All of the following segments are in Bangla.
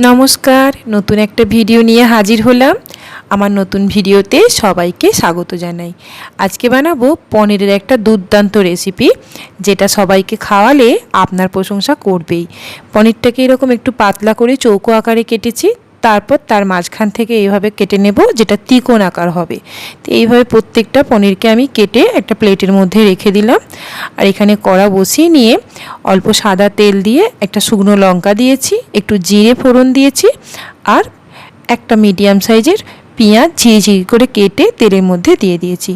নমস্কার, নতুন একটা ভিডিও নিয়ে হাজির হলাম। আমার নতুন ভিডিওতে সবাইকে স্বাগত জানাই। আজকে বানাবো পনিরের একটা দুর্দান্ত রেসিপি যেটা সবাইকে খাওয়ালে আপনার প্রশংসা করবেই। পনিরটাকে এরকম একটু পাতলা করে চৌকো আকারে কেটেছি তারপর তার মাঝখান থেকে এইভাবে কেটে নেব, যেটা তিকোণ আকার হবে। তো এইভাবে প্রত্যেকটা পনিরকে আমি কেটে একটা প্লেটের মধ্যে রেখে দিলাম। আর এখানে কড়া বসিয়ে নিয়ে অল্প সাদা তেল দিয়ে একটা শুকনো লঙ্কা দিয়েছি, একটু জিরে ফোড়ন দিয়েছি, আর একটা মিডিয়াম সাইজের পেঁয়াজ ঝিরি করে কেটে তেলের মধ্যে দিয়ে দিয়েছি।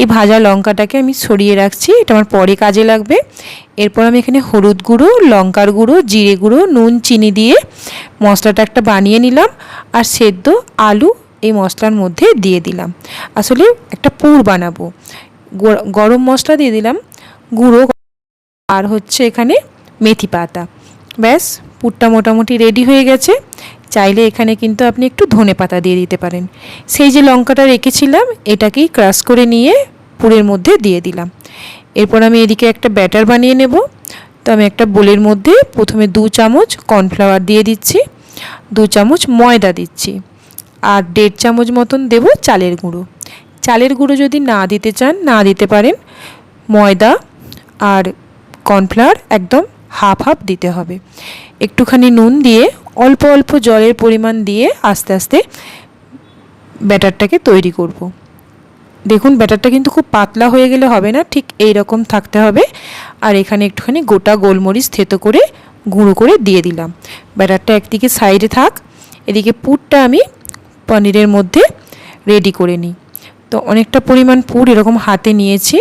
এই ভাজা লঙ্কাটাকে আমি সরিয়ে রাখছি, এটা আমার পরে কাজে লাগবে। এরপর আমি এখানে হলুদ গুঁড়ো, লঙ্কার গুঁড়ো, জিরে গুঁড়ো, নুন, চিনি দিয়ে মশলাটা একটা বানিয়ে নিলাম আর সেদ্ধ আলু এই মশলার মধ্যে দিয়ে দিলাম। আসলে একটা পুর বানাবো। গরম মশলা দিয়ে দিলাম, গুঁড়ো আর হচ্ছে এখানে মেথি পাতা। ব্যাস। পুরটা মোটামুটি রেডি হয়ে গেছে। চাইলে এখানে কিন্তু আপনি একটু ধনে পাতা দিয়ে দিতে পারেন। সেই যে লঙ্কাটা রেখেছিলাম, এটাকেই ক্রাশ করে নিয়ে পুরের মধ্যে দিয়ে দিলাম। এরপর আমি এদিকে একটা ব্যাটার বানিয়ে নেব। তো আমি একটা বোলের মধ্যে প্রথমে দু চামচ কর্নফ্লাওয়ার দিয়ে দিচ্ছি, দু চামচ ময়দা দিচ্ছি আর দেড় চামচ মতন দেব চালের গুঁড়ো। চালের গুঁড়ো যদি না দিতে চান, না দিতে পারেন। ময়দা আর কর্নফ্লাওয়ার একদম হাফ হাফ দিতে হবে। একটুখানি নুন দিয়ে অল্প অল্প জলের পরিমাণ দিয়ে আস্তে আস্তে ব্যাটারটাকে তৈরি করব। দেখুন, ব্যাটারটা কিন্তু খুব পাতলা হয়ে গেলে হবে না, ঠিক এই রকম থাকতে হবে। আর এখানে একটুখানি গোটা গোলমরিচ থেতো করে গুঁড়ো করে দিয়ে দিলাম। ব্যাটারটা একদিকে সাইডে থাক, এদিকে পুরটা আমি পনিরের মধ্যে রেডি করে নিই। তো অনেকটা পরিমাণ পুর এরকম হাতে নিয়েছি,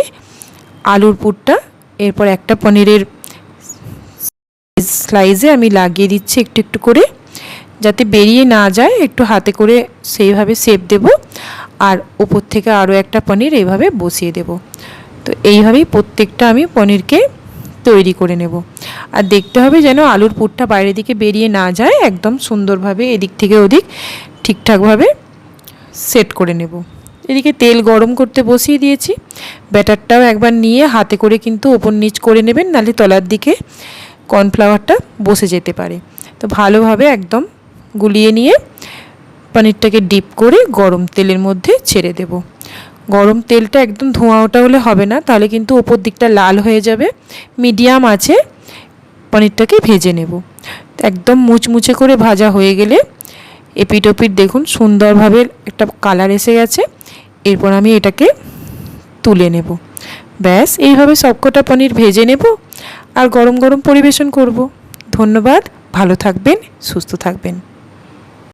আলুর পুরটা, এরপর একটা পনিরের স্লাইজে আমি লাগিয়ে দিচ্ছি একটু একটু করে, যাতে বেরিয়ে না যায়। একটু হাতে করে সেইভাবে সেপ দেব আর ওপর থেকে আরও একটা পনির এইভাবে বসিয়ে দেব। তো এইভাবেই প্রত্যেকটা আমি পনিরকে তৈরি করে নেব। আর দেখতে হবে যেন আলুর পুরটা বাইরের দিকে বেরিয়ে না যায়, একদম সুন্দরভাবে এদিক থেকে ওদিক ঠিকঠাকভাবে সেট করে নেব। এদিকে তেল গরম করতে বসিয়ে দিয়েছি। ব্যাটারটাও একবার নিয়ে হাতে করে কিন্তু ওপর নিচ করে নেবেন নালে তলার দিকে কর্নফ্লাওয়ারটা বসে যেতে পারে। তো ভালোভাবে একদম গুলিয়ে নিয়ে পনিরটাকে ডিপ করে গরম তেলের মধ্যে ছেড়ে দেব। গরম তেলটা একদম ধোঁয়া ওটা হলে হবে না, তাহলে কিন্তু ওপর দিকটা লাল হয়ে যাবে। মিডিয়াম আছে, পনিরটাকে ভেজে নেব। একদম মুচমুচে করে ভাজা হয়ে গেলে এপিট ওপিট দেখুন সুন্দরভাবে একটা কালার এসে গেছে। এরপর আমি এটাকে তুলে নেব। ব্যাস, এইভাবে সবকটা পনির ভেজে নেব। আর গরম গরম পরিবেশন করব। ধন্যবাদ ভালো থাকবেন সুস্থ থাকবেন।